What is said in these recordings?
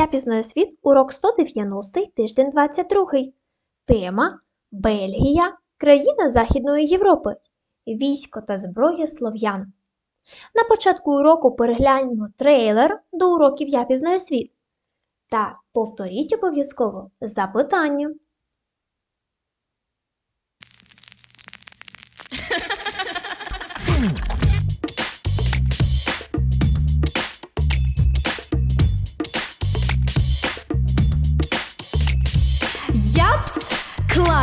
Я пізнаю світ, урок 190, тиждень 22. Тема Бельгія, країна Західної Європи. Військо та зброя слов'ян. На початку уроку перегляньмо трейлер до уроків Я пізнаю світ. Та повторіть обов'язково запитання.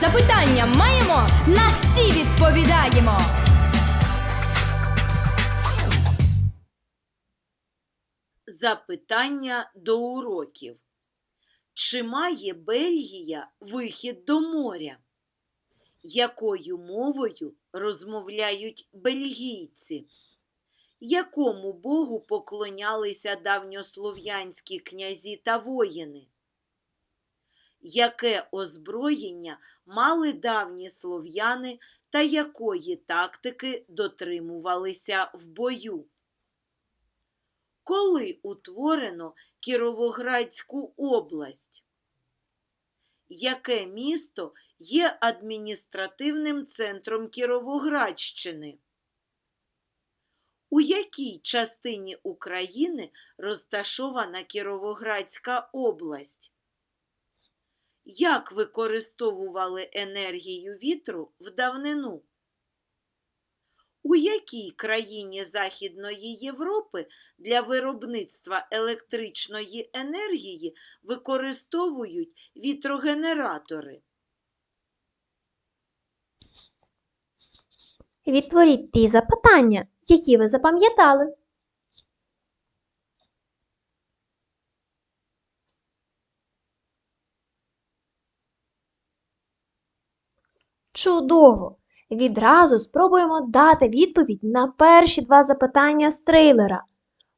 Запитання маємо, на всі відповідаємо. Запитання до уроків. Чи має Бельгія вихід до моря? Якою мовою розмовляють бельгійці? Якому богу поклонялися давньослов'янські князі та воїни? Яке озброєння мали давні слов'яни та якої тактики дотримувалися в бою? Коли утворено Кіровоградську область? Яке місто є адміністративним центром Кіровоградщини? У якій частині України розташована Кіровоградська область? Як використовували енергію вітру в давнину? У якій країні Західної Європи для виробництва електричної енергії використовують вітрогенератори? Відтворіть ті запитання, які ви запам'ятали. Чудово! Відразу спробуємо дати відповідь на перші два запитання з трейлера.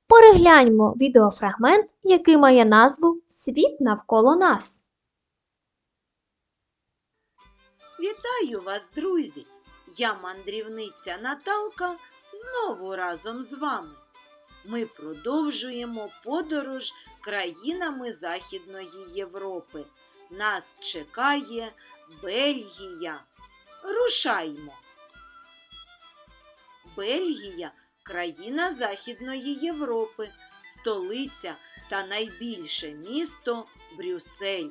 Перегляньмо відеофрагмент, який має назву Світ навколо нас. Вітаю вас, друзі! Я мандрівниця Наталка знову разом з вами. Ми продовжуємо подорож країнами Західної Європи. Нас чекає Бельгія. Рушаймо. Бельгія країна Західної Європи, столиця та найбільше місто Брюссель.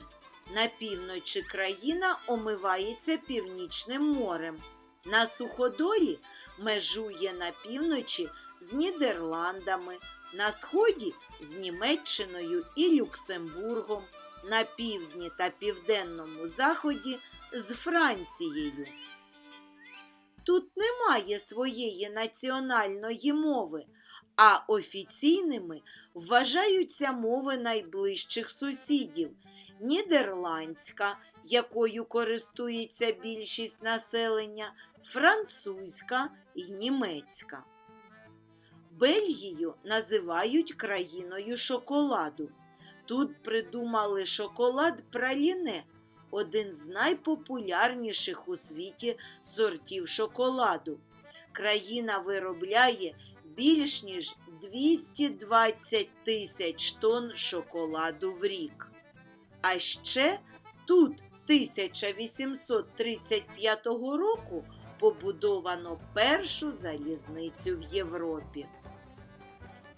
На півночі країна омивається Північним морем. На суходолі межує на півночі з Нідерландами, на сході з Німеччиною і Люксембургом, на півдні та південному заході з Францією. Тут немає своєї національної мови, а офіційними вважаються мови найближчих сусідів нідерландська, якою користується більшість населення, французька і німецька. Бельгію називають країною шоколаду. Тут придумали шоколад праліне, один з найпопулярніших у світі сортів шоколаду. Країна виробляє більш ніж 220 тисяч тонн шоколаду в рік. А ще тут 1835 року побудовано першу залізницю в Європі.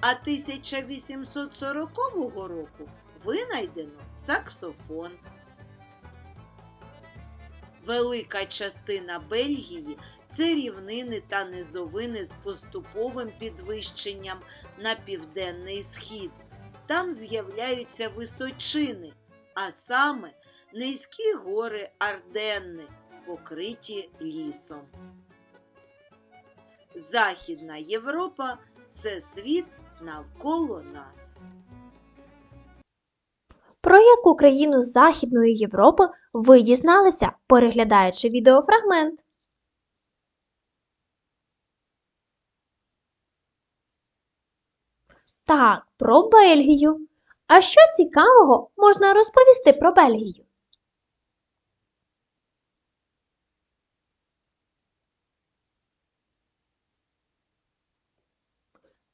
А 1840 року винайдено саксофон. Велика частина Бельгії це рівнини та низовини з поступовим підвищенням на південний схід. Там з'являються височини, а саме низькі гори Арденни, покриті лісом. Західна Європа це світ навколо нас. Про яку країну Західної Європи ви дізналися, переглядаючи відеофрагмент? Так, про Бельгію. А що цікавого можна розповісти про Бельгію?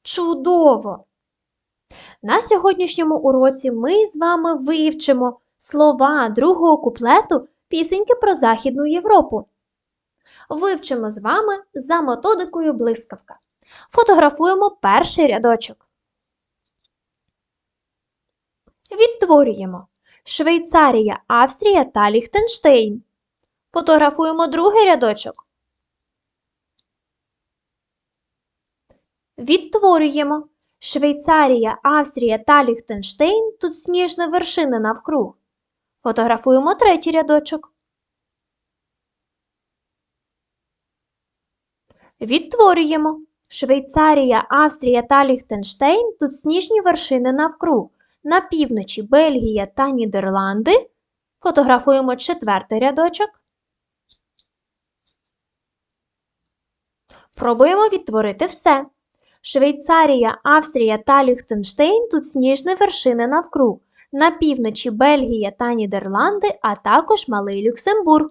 Чудово! На сьогоднішньому уроці ми з вами вивчимо слова другого куплету пісеньки про Західну Європу. Вивчимо з вами за методикою блискавка. Фотографуємо перший рядочок. Відтворюємо Швейцарія, Австрія та Ліхтенштейн. Фотографуємо другий рядочок. Відтворюємо Швейцарія, Австрія та Ліхтенштейн тут сніжна вершина навкруг. Фотографуємо третій рядочок. Відтворюємо. Швейцарія, Австрія та Ліхтенштейн тут сніжні вершини навкруг. На півночі Бельгія та Нідерланди. Фотографуємо четвертий рядочок. Пробуємо відтворити все. Швейцарія, Австрія та Ліхтенштейн тут сніжні вершини навкруг. На півночі Бельгія та Нідерланди, а також Малий Люксембург.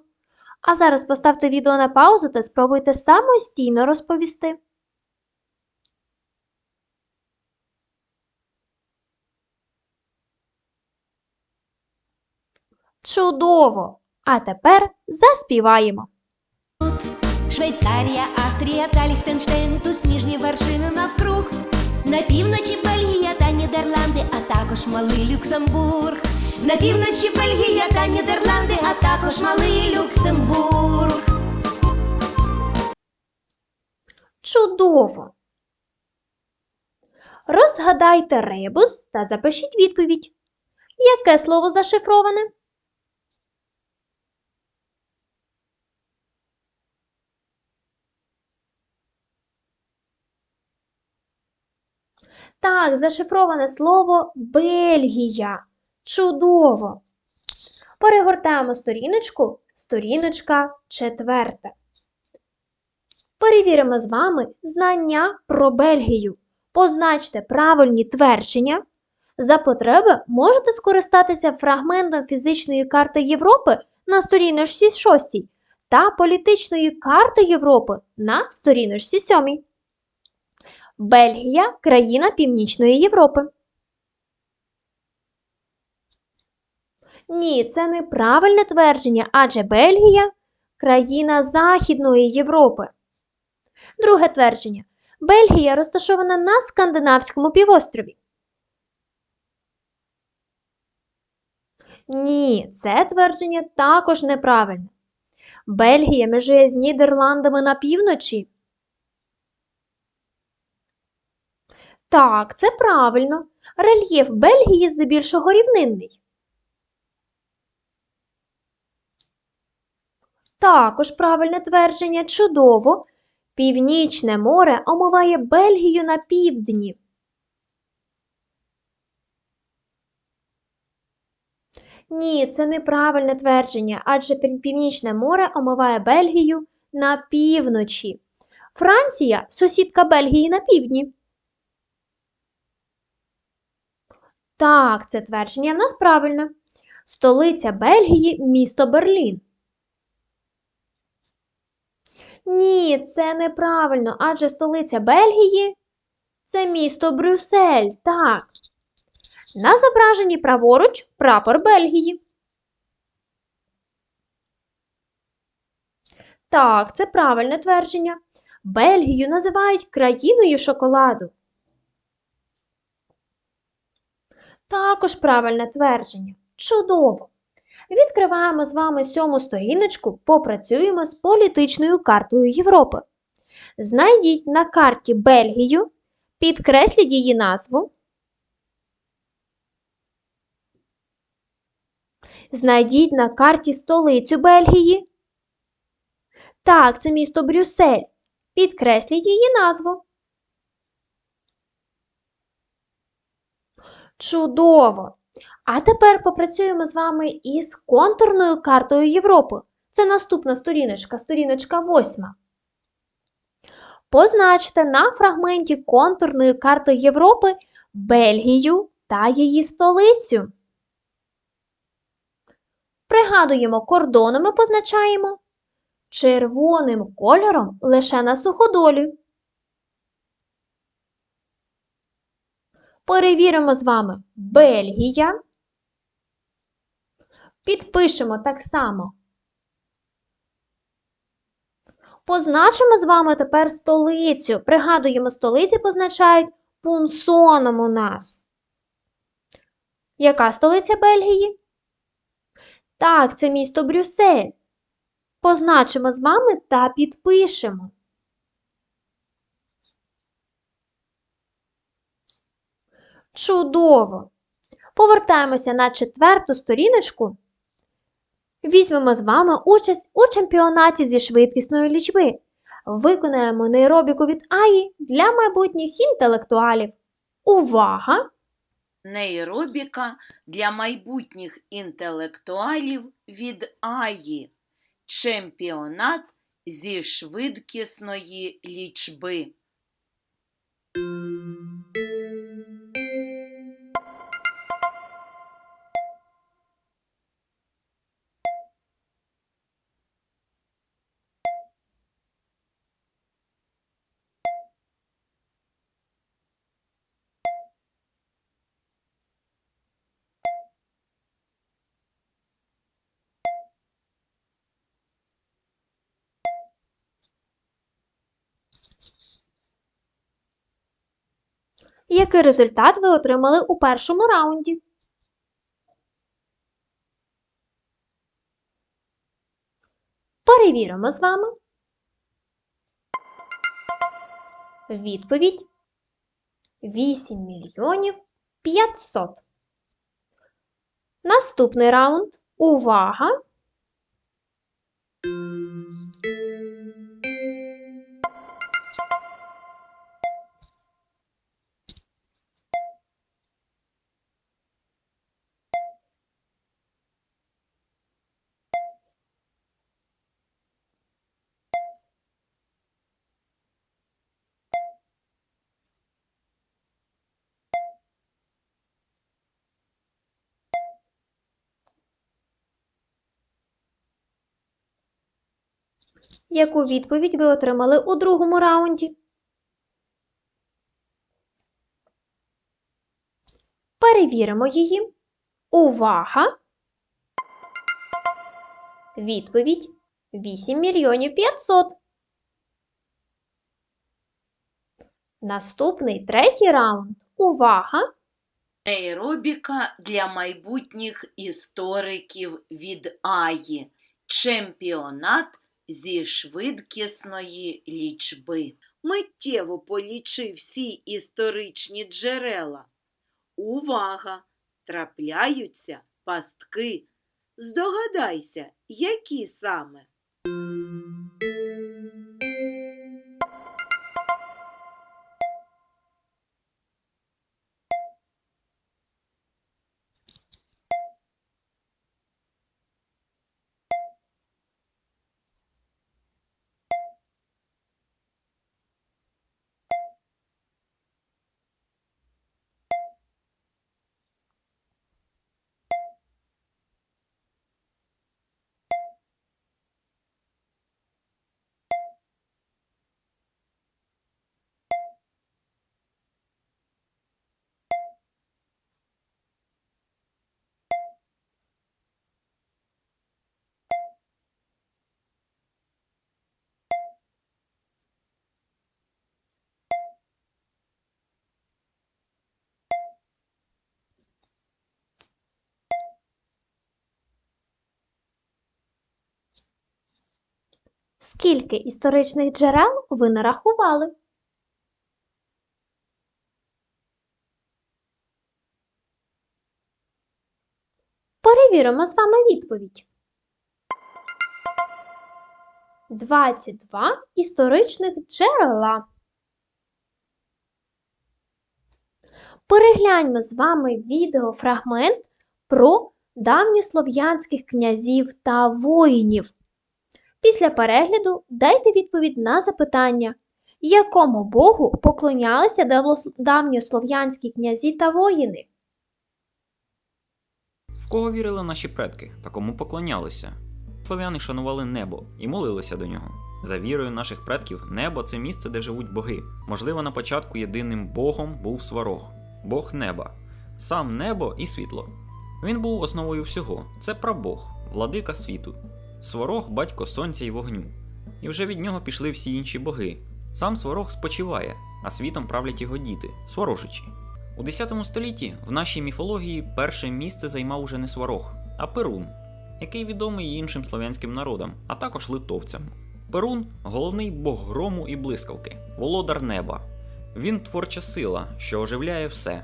А зараз поставте відео на паузу та спробуйте самостійно розповісти. Чудово! А тепер заспіваємо. Швейцарія, Австрія та Ліхтенштейн, тут сніжні вершини навкруг. На півночі Бельгія та Нідерланди, а також малий Люксембург. На півночі Бельгія та Нідерланди, а також малий Люксембург. Чудово! Розгадайте ребус та запишіть відповідь. Яке слово зашифроване? Так, зашифроване слово Бельгія. Чудово! Перегортаємо сторіночку. Сторіночка четверта. Перевіримо з вами знання про Бельгію. Позначте правильні твердження. За потреби можете скористатися фрагментом фізичної карти Європи на сторіночці 6 та політичної карти Європи на сторіночці 7. Бельгія країна Північної Європи. Ні, це неправильне твердження, адже Бельгія країна Західної Європи. Друге твердження. Бельгія розташована на Скандинавському півострові. Ні, це твердження також неправильне. Бельгія межує з Нідерландами на півночі. Так, це правильно. Рельєф Бельгії здебільшого рівнинний. Також правильне твердження чудово. Північне море омиває Бельгію на півдні. Ні, це неправильне твердження, адже Північне море омиває Бельгію на півночі. Франція сусідка Бельгії на півдні. Так, це твердження в нас правильне. Столиця Бельгії місто Берлін. Ні, це неправильно, адже столиця Бельгії це місто Брюссель. Так. На зображенні праворуч прапор Бельгії. Так, це правильне твердження. Бельгію називають країною шоколаду. Також правильне твердження. Чудово! Відкриваємо з вами сьому сторіночку, попрацюємо з політичною картою Європи. Знайдіть на карті Бельгію, підкресліть її назву. Знайдіть на карті столицю Бельгії. Так, це місто Брюссель. Підкресліть її назву. Чудово! А тепер попрацюємо з вами із контурною картою Європи. Це наступна сторіночка, сторіночка 8. Позначте на фрагменті контурної карти Європи Бельгію та її столицю. Пригадуємо, кордонами позначаємо червоним кольором лише на суходолі. Перевіримо з вами Бельгія. Підпишемо так само. Позначимо з вами тепер столицю. Пригадуємо, столиці позначають пунсоном у нас. Яка столиця Бельгії? Так, це місто Брюссель. Позначимо з вами та підпишемо. Чудово! Повертаємося на четверту сторіночку. Візьмемо з вами участь у чемпіонаті зі швидкісної лічби. Виконаємо нейробіку від АІ для майбутніх інтелектуалів. Увага! Нейробіка для майбутніх інтелектуалів від Аї. Чемпіонат зі швидкісної лічби. Який результат ви отримали у першому раунді? Перевіримо з вами. Відповідь 8 мільйонів 500. Наступний раунд. Увага! Яку відповідь ви отримали у другому раунді? Перевіримо її. Увага! Відповідь 8 мільйонів 500. Наступний третій раунд. Увага! Нейробіка для майбутніх істориків від Аї. Чемпіонат зі швидкісної лічби. Миттєво полічи всі історичні джерела. Увага! Трапляються пастки. Здогадайся, які саме. Скільки історичних джерел ви нарахували? Перевіримо з вами відповідь. 22 історичних джерела. перегляньмо з вами відеофрагмент про давньослов'янських князів та воїнів. Після перегляду дайте відповідь на запитання, якому богу поклонялися давньослов'янські князі та воїни? В кого вірили наші предки та кому поклонялися? Слов'яни шанували небо і молилися до нього. За вірою наших предків, небо це місце, де живуть боги. Можливо, на початку єдиним богом був сварог, бог неба, сам небо і світло. Він був основою всього. Це прабог, владика світу. Сварог батько сонця і вогню. І вже від нього пішли всі інші боги. Сам сварог спочиває, а світом правлять його діти, сварожичі. У X столітті в нашій міфології перше місце займав уже не сварог, а Перун, який відомий іншим слов'янським народам, а також литовцям. Перун головний бог грому і блискавки, володар неба. Він творча сила, що оживляє все.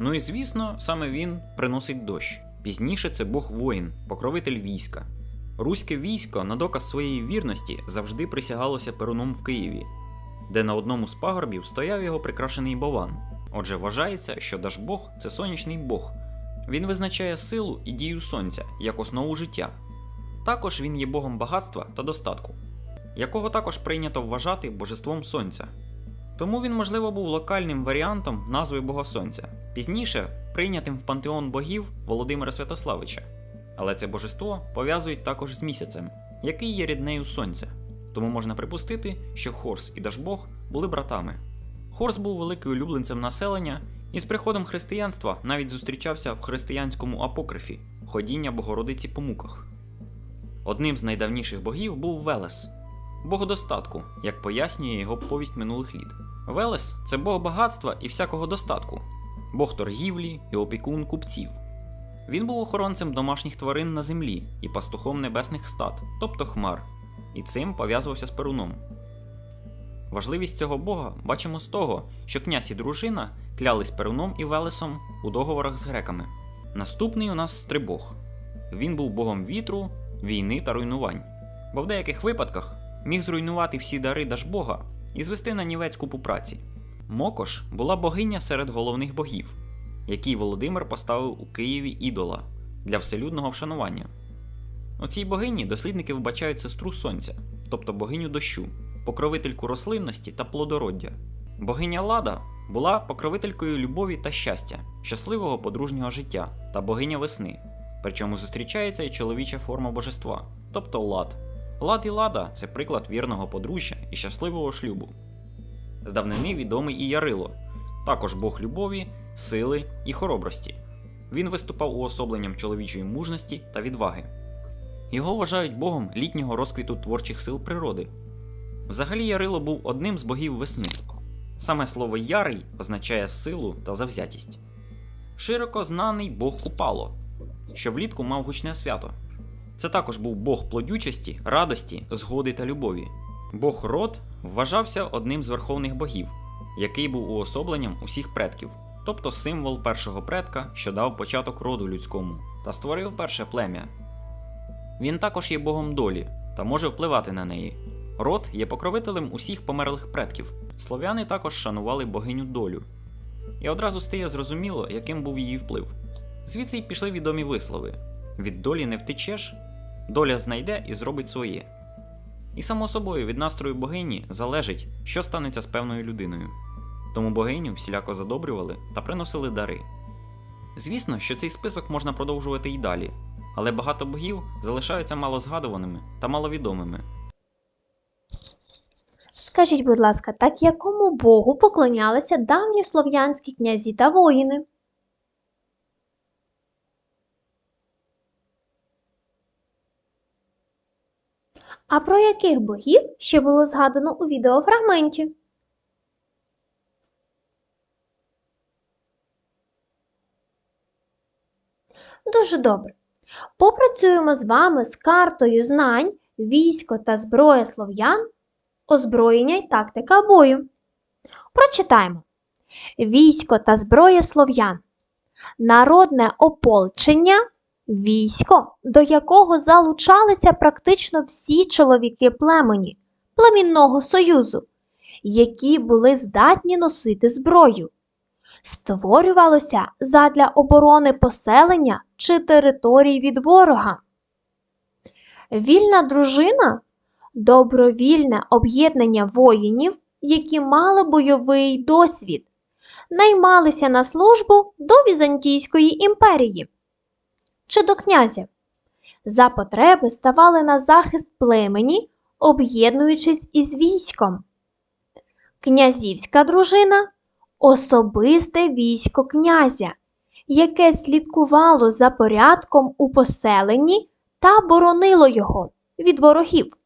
Ну і звісно, саме він приносить дощ. Пізніше це бог воїн, покровитель війська. Руське військо на доказ своєї вірності завжди присягалося Перуном в Києві, де на одному з пагорбів стояв його прикрашений бован. Отже, вважається, що Дажбог це сонячний бог. Він визначає силу і дію сонця як основу життя. Також він є богом багатства та достатку, якого також прийнято вважати божеством сонця. Тому він, можливо, був локальним варіантом назви Бога Сонця, пізніше прийнятим в пантеон богів Володимира Святославича. Але це божество пов'язують також з місяцем, який є ріднею сонця. Тому можна припустити, що Хорс і Дажбог були братами. Хорс був великим улюбленцем населення і з приходом християнства навіть зустрічався в християнському апокрифі ходіння Богородиці по муках. Одним з найдавніших богів був Велес, бог достатку, як пояснює його повість минулих літ. Велес це бог багатства і всякого достатку, бог торгівлі і опікун купців. Він був охоронцем домашніх тварин на землі і пастухом небесних стад, тобто хмар, і цим пов'язувався з Перуном. Важливість цього бога бачимо з того, що князь і дружина клялись Перуном і Велесом у договорах з греками. Наступний у нас Стрибог. Він був богом вітру, війни та руйнувань, бо в деяких випадках міг зруйнувати всі дари Дажбога і звести на нівець купу праці. Мокош була богиня серед головних богів, який Володимир поставив у Києві ідола для вселюдного вшанування. У цій богині дослідники вбачають сестру сонця, тобто богиню дощу, покровительку рослинності та плодороддя. Богиня Лада була покровителькою любові та щастя, щасливого подружнього життя та богиня весни. Причому зустрічається і чоловіча форма божества, тобто лад. Лад і лада це приклад вірного подружжя і щасливого шлюбу. З давнини відомий і Ярило, також бог любові, сили і хоробрості. Він виступав уособленням чоловічої мужності та відваги. Його вважають богом літнього розквіту творчих сил природи. Взагалі Ярило був одним з богів весни. Саме слово ярий означає силу та завзятість. Широко знаний бог Купало, що влітку мав гучне свято. Це також був бог плодючості, радості, згоди та любові. Бог Род вважався одним з верховних богів, який був уособленням усіх предків, тобто символ першого предка, що дав початок роду людському та створив перше плем'я. Він також є богом долі та може впливати на неї. Род є покровителем усіх померлих предків. Слов'яни також шанували богиню долю. І одразу стає зрозуміло, яким був її вплив. Звідси й пішли відомі вислови: від долі не втечеш, доля знайде і зробить своє. І само собою від настрою богині залежить, що станеться з певною людиною. Тому богиню всіляко задобрювали та приносили дари. Звісно, що цей список можна продовжувати й далі, але багато богів залишаються малозгадуваними та маловідомими. Скажіть, будь ласка, так якому богу поклонялися давньослов'янські князі та воїни? А про яких богів ще було згадано у відеофрагменті? Дуже добре. Попрацюємо з вами з картою знань військо та зброя слов'ян озброєння й тактика бою. Прочитаємо. Військо та зброя слов'ян. Народне ополчення військо, до якого залучалися практично всі чоловіки племені, племінного союзу, які були здатні носити зброю. Створювалося задля оборони поселення чи територій від ворога. Вільна дружина добровільне об'єднання воїнів, які мали бойовий досвід, наймалися на службу до Візантійської імперії чи до князя. За потреби ставали на захист племені, об'єднуючись із військом. Князівська дружина особисте військо князя, яке слідкувало за порядком у поселенні та боронило його від ворогів.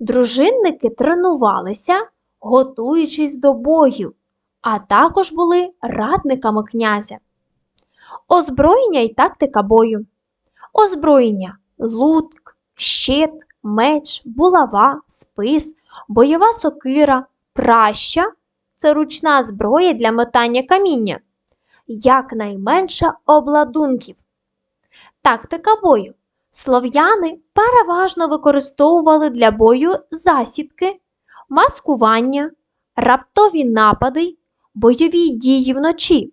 Дружинники тренувалися, готуючись до бою, а також були радниками князя. Озброєння і тактика бою. Озброєння лутк, щит, меч, булава, спис, бойова сокира, праща це ручна зброя для метання каміння, якнайменше обладунків. Тактика бою. Слов'яни переважно використовували для бою засідки, маскування, раптові напади, бойові дії вночі.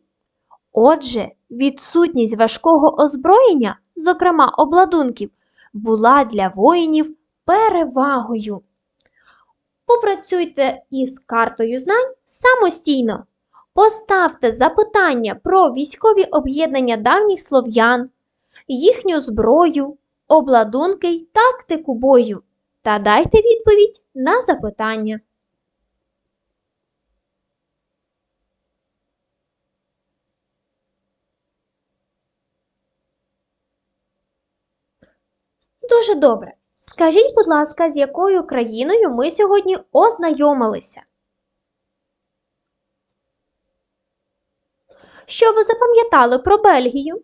Отже, відсутність важкого озброєння, зокрема обладунків, була для воїнів перевагою. Попрацюйте із картою знань самостійно. Поставте запитання про військові об'єднання давніх слов'ян, їхню зброю, обладунки й тактику бою та дайте відповідь на запитання. Дуже добре. Скажіть, будь ласка, з якою країною ми сьогодні ознайомилися? Що ви запам'ятали про Бельгію?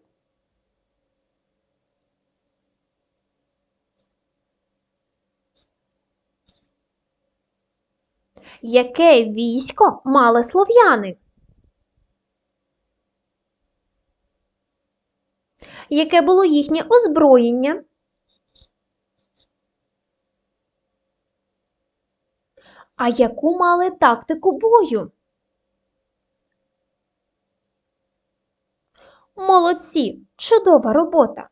Яке військо мали слов'яни? Яке було їхнє озброєння? А яку мали тактику бою? Молодці! Чудова робота!